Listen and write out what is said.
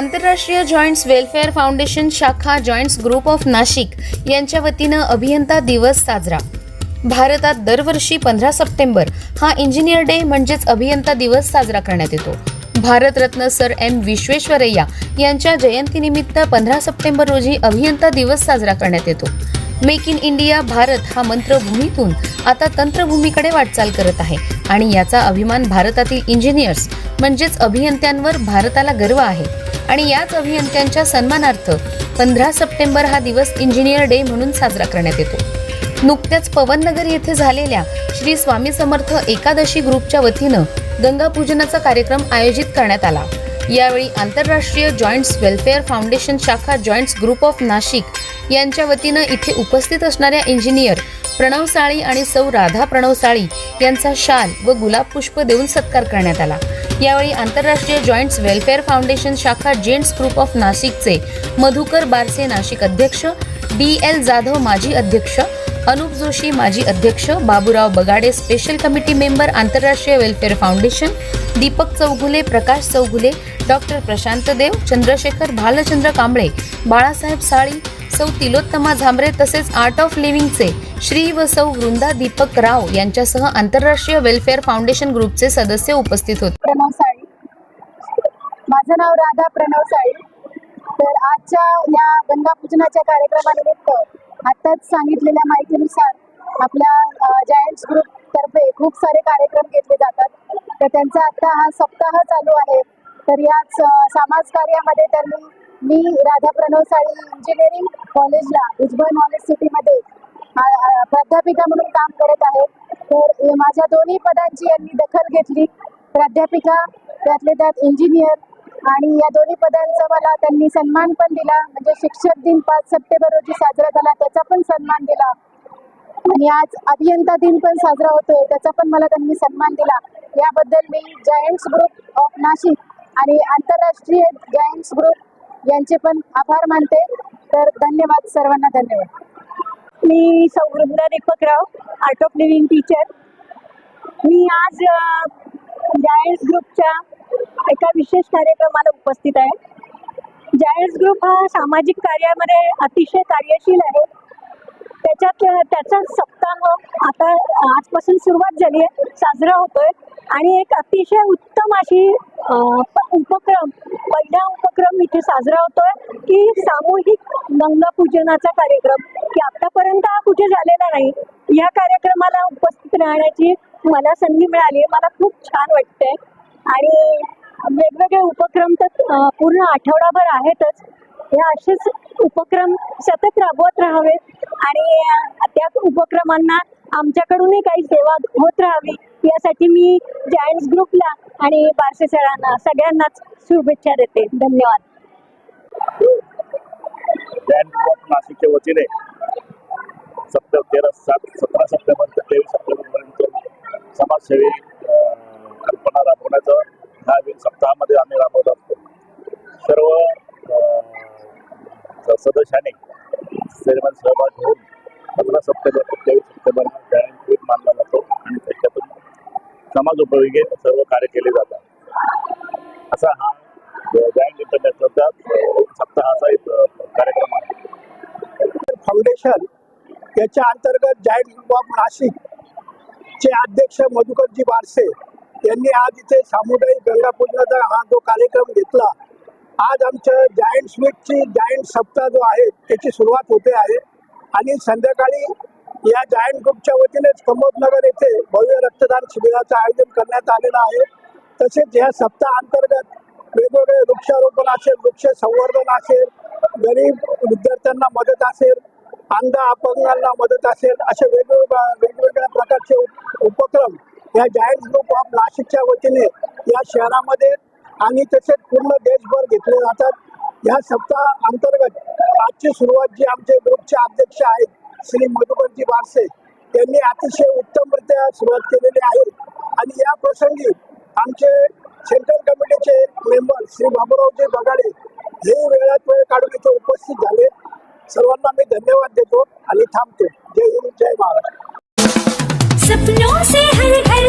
आंतरराष्ट्रीय joints welfare foundation शाखा joints group of Nashik यांच्या वतीनं अभियंता दिवस साजरा. भारतात दरवर्षी पंधरा सप्टेंबर हा इंजिनियर डे म्हणजेच अभियंता दिवस साजरा करण्यात येतो. भारतरत्न सर एम विश्वेश्वरय्या यांच्या जयंतीनिमित्त पंधरा सप्टेंबर रोजी अभियंता दिवस साजरा करण्यात येतो. मेक इन इंडिया भारत हा मंत्र भूमीतून आता तंत्रभूमीकडे वाटचाल करत आहे आणि याचा अभिमान भारतातील इंजिनियर्स म्हणजेच अभियंत्यांवर भारताला गर्व आहे. आणि याच अभियंत्यांच्या सन्मानार्थ पंधरा सप्टेंबर हा दिवस इंजिनियर डे म्हणून साजरा करण्यात येतो. नुकत्याच पवननगर येथे झालेल्या श्री स्वामी समर्थ एकादशी ग्रुपच्या वतीनं गंगा पूजनाचा कार्यक्रम आयोजित करण्यात आला. यावेळी आंतरराष्ट्रीय जॉईंट्स वेलफेअर फाउंडेशन शाखा जॉईंट्स ग्रुप ऑफ नाशिक यांच्या वतीनं इथे उपस्थित असणाऱ्या इंजिनियर प्रणव साळी आणि सौ राधा प्रणव साळी यांचा शाल व गुलाब पुष्प देऊन सत्कार करण्यात आला. यावेळी आंतरराष्ट्रीय जॉईंट्स वेलफेअर फाउंडेशन शाखा जेंट्स ग्रुप ऑफ नाशिकचे मधुकर बारसे नाशिक अध्यक्ष डी एल जाधव माजी अध्यक्ष अनुप जोशी माजी अध्यक्ष Baburao Bagade special committee member आंतरराष्ट्रीय Welfare Foundation Deepak Chaughule Prakash Chaughule doctor Prashant Dev Chandrashekhar Bhalchandra Kamble Balasaheb Sali सौ तिलोत्तमा झांबरे तसेच आर्ट ऑफ लिव्हिंगचे श्री व सौ वृंदा दीपक राव यांच्यासह आंतरराष्ट्रीय वेलफेअर फाउंडेशन ग्रुपचे सदस्य उपस्थित होते. माझं नाव राधा प्रणव साळी. तर आजच्या या गंगा पूजनाच्या कार्यक्रमानिमित्त आत्ताच सांगितलेल्या माहितीनुसार आपल्या जायंट्स ग्रुप तर्फे खूप सारे कार्यक्रम घेतले जातात. तर त्यांचा आता हा सप्ताह चालू आहे. तर याच समाज कार्यामध्ये त्यांनी मी राधा प्रणव साळी इंजिनिअरिंग कॉलेजला उज्ज्वल नॉलेज सिटीमध्ये प्राध्यापिका म्हणून काम करत आहे. तर माझ्या दोन्ही पदांची यांनी दखल घेतली. प्राध्यापिका त्यातले त्यात इंजिनियर आणि या दोन्ही पदांचा मला त्यांनी सन्मान पण दिला. म्हणजे शिक्षक दिन पाच सप्टेंबर रोजी साजरा झाला त्याचा पण सन्मान दिला. आणि आज अभियंता दिन पण साजरा होतोय त्याचा पण मला त्यांनी सन्मान दिला. याबद्दल मी जायंट्स ग्रुप ऑफ नाशिक आणि आंतरराष्ट्रीय जायंट्स ग्रुप यांचे पण आभार मानते. तर धन्यवाद सर्वांना धन्यवाद. मी सौवृंदा Deepakrao Art of Living teacher मी आज जायंट्स ग्रुपच्या एका विशेष कार्यक्रमाला उपस्थित आहे. जायस ग्रुप हा सामाजिक कार्यामध्ये अतिशय कार्यशील आहे. त्याच्यात त्याचा सप्ताह आता आजपासून सुरुवात झाली आहे साजरा होतोय. आणि एक अतिशय उत्तम अशी उपक्रम पहिला उपक्रम इथे साजरा होतोय की सामूहिक गंगा पूजनाचा कार्यक्रम. की आतापर्यंत हा कुठे झालेला नाही. या कार्यक्रमाला उपस्थित राहण्याची मला संधी मिळाली. मला खूप छान वाटतंय. आणि वेगवेगळे उपक्रम तर पूर्ण आठवडाभर आहेतच. हे असेच उपक्रम सतत राबवत राहावेत आणि त्या उपक्रमांना आमच्याकडूनही काही सेवा होत राहावी यासाठी मी जायंट्स ग्रुपला आणि बारसे सरांना सगळ्यांनाच शुभेच्छा देते. धन्यवाद. नाशिकच्या वतीने सप्टेंबर तेरा सात सतरा सप्टेंबर ते तेवीस सप्टेंबरपर्यंत समाजसेवी सदस्याने सेरेमन सहभाग घेऊन पंधरा सप्टेंबर ते तेवीस सप्टेंबर जयंत मानला जातो आणि त्याच्यातून समाज उपयोगी सर्व कार्य केले जातात. असा हा जयंत इंटरनॅशनलचा सप्ताहाचा एक कार्यक्रम आहे. फाउंडेशन याच्या अंतर्गत जायंट ग्रुप ऑफ नाशिक चे अध्यक्ष मधुकरजी बारसे यांनी आज इथे सामुदायिक गंगा पूजनाचा हा जो कार्यक्रम घेतला आज आमच्या जायंट स्वीटची जायंट सप्ताह जो आहे त्याची सुरुवात होते आहे. आणि संध्याकाळी या जायंट ग्रुपच्या वतीनेच कमोदनगर येथे भव्य रक्तदान शिबिराचं आयोजन करण्यात आलेलं आहे. तसेच या सप्ताह अंतर्गत वेगवेगळे वृक्षारोपण असेल वृक्ष संवर्धन असेल गरीब विद्यार्थ्यांना मदत असेल अंध अपंगांना मदत असेल असे वेगवेगळ्या वेगवेगळ्या प्रकारचे उप- उपक्रम या जायंट ग्रुप ऑफ नाशिकच्या वतीने या शहरामध्ये आणि तसेच पूर्ण देशभर घेतले जातात. या सप्ताह अंतर्गत आजची सुरुवात जी आमचे ग्रुपचे अध्यक्ष आहेत श्री मधुकरजी बारसे यांनी अतिशय उत्तमरित्या सुरुवात केलेली आहे. आणि या प्रसंगी आमचे सेंट्रल कमिटीचे मेंबर श्री बाबूरावजी बगाडे हे वेळात वेळ काढून इथे उपस्थित झाले. सर्वांना मी धन्यवाद देतो आणि थांबतो. जय हिंद जय महाराष्ट्र. सपनों से हर घर